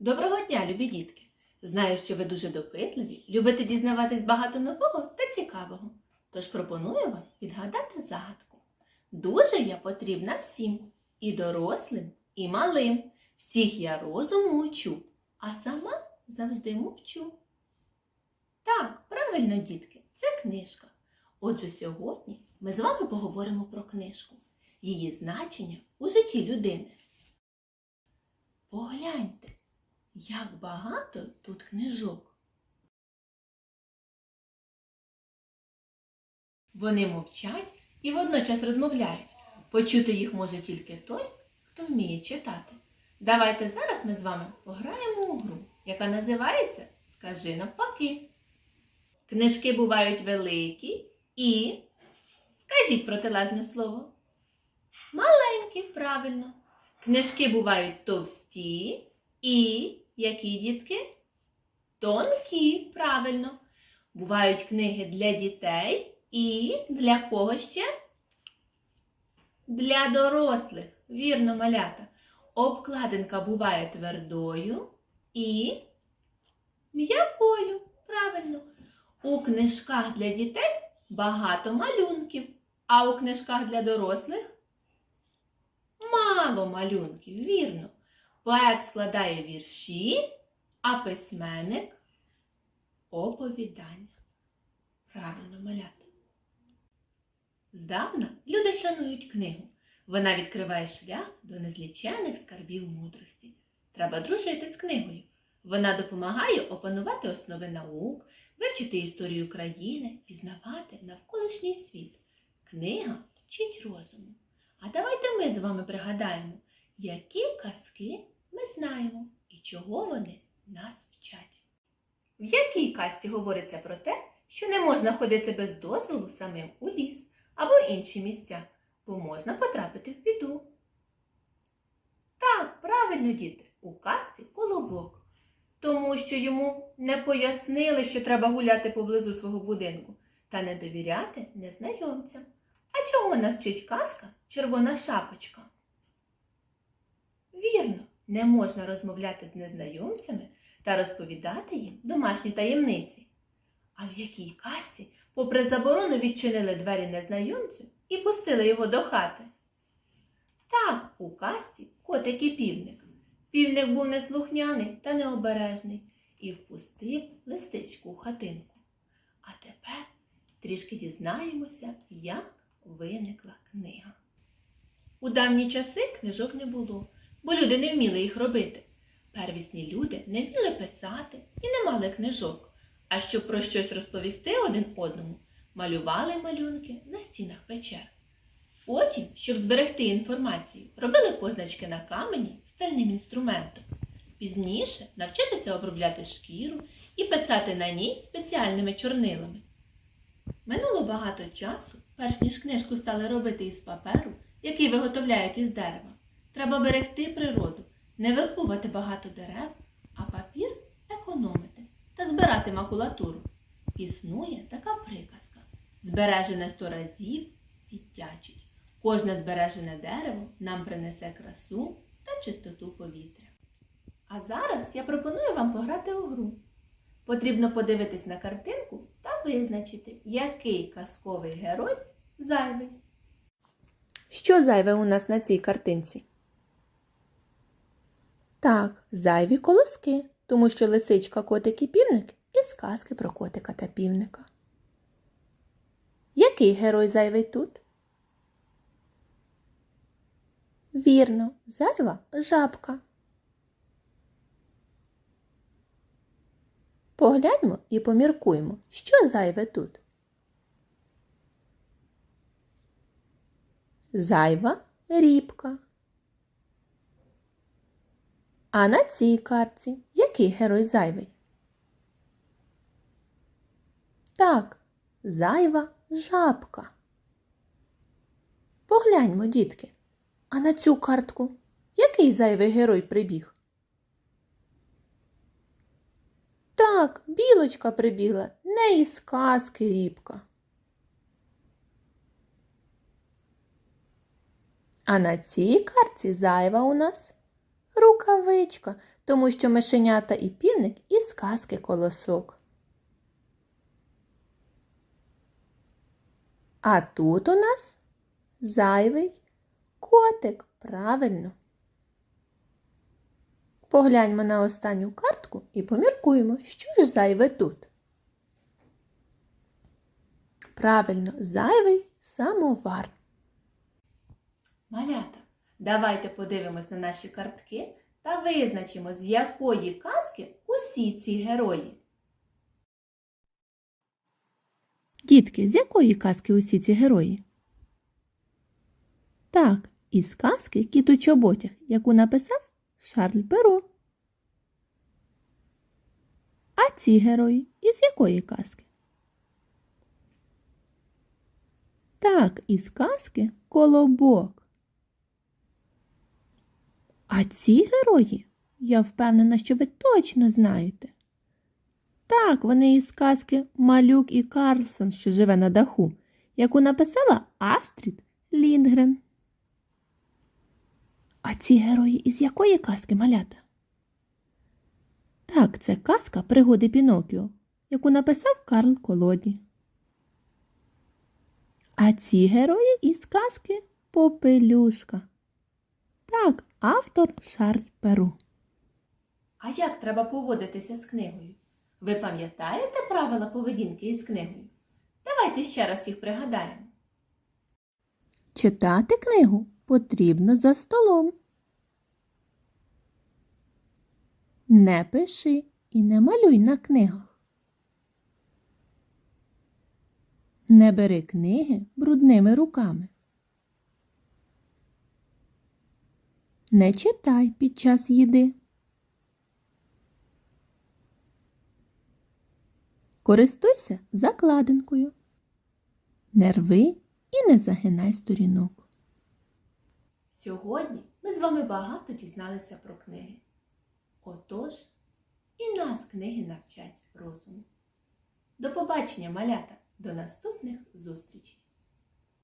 Доброго дня, любі дітки! Знаю, що ви дуже допитливі, любите дізнаватись багато нового та цікавого. Тож пропоную вам відгадати загадку. Дуже я потрібна всім, і дорослим, і малим. Всіх я розуму учу, а сама завжди мовчу. Так, правильно, дітки, це книжка. Отже, сьогодні ми з вами поговоримо про книжку, її значення у житті людини. Погляньте, як багато тут книжок. Вони мовчать і водночас розмовляють. Почути їх може тільки той, хто вміє читати. Давайте зараз ми з вами пограємо у гру, яка називається Скажи навпаки. Книжки бувають великі і. Скажіть протилежне слово. Маленькі, правильно. Книжки бувають товсті і які дітки? Тонкі, правильно. Бувають книги для дітей і для кого ще? Для дорослих, вірно, малята. Обкладинка буває твердою і м'якою, правильно. У книжках для дітей багато малюнків, а у книжках для дорослих мало малюнків, вірно. Поет складає вірші, а письменник оповідання. Правильно малята. Здавна люди шанують книгу. Вона відкриває шлях до незлічених скарбів мудрості. Треба дружити з книгою. Вона допомагає опанувати основи наук, вивчити історію країни, пізнавати навколишній світ. Книга вчить розуму. А давайте ми з вами пригадаємо, які казки ми знаємо і чого вони нас вчать. В якій казці говориться про те, що не можна ходити без дозволу самим у ліс або інші місця, бо можна потрапити в біду. Так, правильно, діти, у казці колобок, тому що йому не пояснили, що треба гуляти поблизу свого будинку та не довіряти незнайомцям. А чого нас вчить казка червона шапочка? Вірно, не можна розмовляти з незнайомцями та розповідати їм домашні таємниці. А в якій казці, попри заборону, відчинили двері незнайомцю і пустили його до хати? Так, у казці котик і півник. Півник був неслухняний та необережний і впустив листичку у хатинку. А тепер трішки дізнаємося, як виникла книга. У давні часи книжок не було, бо люди не вміли їх робити. Первісні люди не вміли писати і не мали книжок, а щоб про щось розповісти один одному, малювали малюнки на стінах печер. Потім, щоб зберегти інформацію, робили позначки на камені стальним інструментом. Пізніше навчитися обробляти шкіру і писати на ній спеціальними чорнилами. Минуло багато часу, перш ніж книжку стали робити із паперу, який виготовляють із дерева. Треба берегти природу, не вирубувати багато дерев, а папір економити та збирати макулатуру. Існує така приказка: збережене сто разів віддячить. Кожне збережене дерево нам принесе красу та чистоту повітря. А зараз я пропоную вам пограти у гру. Потрібно подивитись на картинку та визначити, який казковий герой зайвий. Що зайве у нас на цій картинці? Так, зайві колоски, тому що лисичка, котик і півник і сказки про котика та півника. Який герой зайвий тут? Вірно, зайва жабка. Погляньмо і поміркуємо, що зайве тут. Зайва рібка. А на цій картці який герой зайвий? Так, зайва жабка. Погляньмо, дітки. А на цю картку який зайвий герой прибіг? Так, білочка прибігла, не із казки рібка. А на цій картці зайва у нас рукавичка, тому що мишенята і півник із казки колосок. А тут у нас зайвий котик, правильно. Погляньмо на останню картку і поміркуємо, що ж зайве тут. Правильно, зайвий самовар. Малята, давайте подивимось на наші картки та визначимо, з якої казки усі ці герої. Дітки, з якої казки усі ці герої? Так, із казки Кіт у чоботях, яку написав Шарль Перо. А ці герої із якої казки? Так, із казки Колобок. А ці герої, я впевнена, що ви точно знаєте. Так, вони із казки Малюк і Карлсон, що живе на даху, яку написала Астрід Ліндгрен. А ці герої із якої казки малята? Так, це казка Пригоди Пінокіо, яку написав Карл Колоді. А ці герої із казки Попелюшка. Так, автор Шарль Перу. А як треба поводитися з книгою? Ви пам'ятаєте правила поведінки із книгою? Давайте ще раз їх пригадаємо. Читати книгу потрібно за столом. Не пиши і не малюй на книгах. Не бери книги брудними руками. Не читай під час їди. Користуйся закладинкою. Не рви і не загинай сторінок. Сьогодні ми з вами багато дізналися про книги. Отож, і нас книги навчать розуму. До побачення, малята! До наступних зустрічей!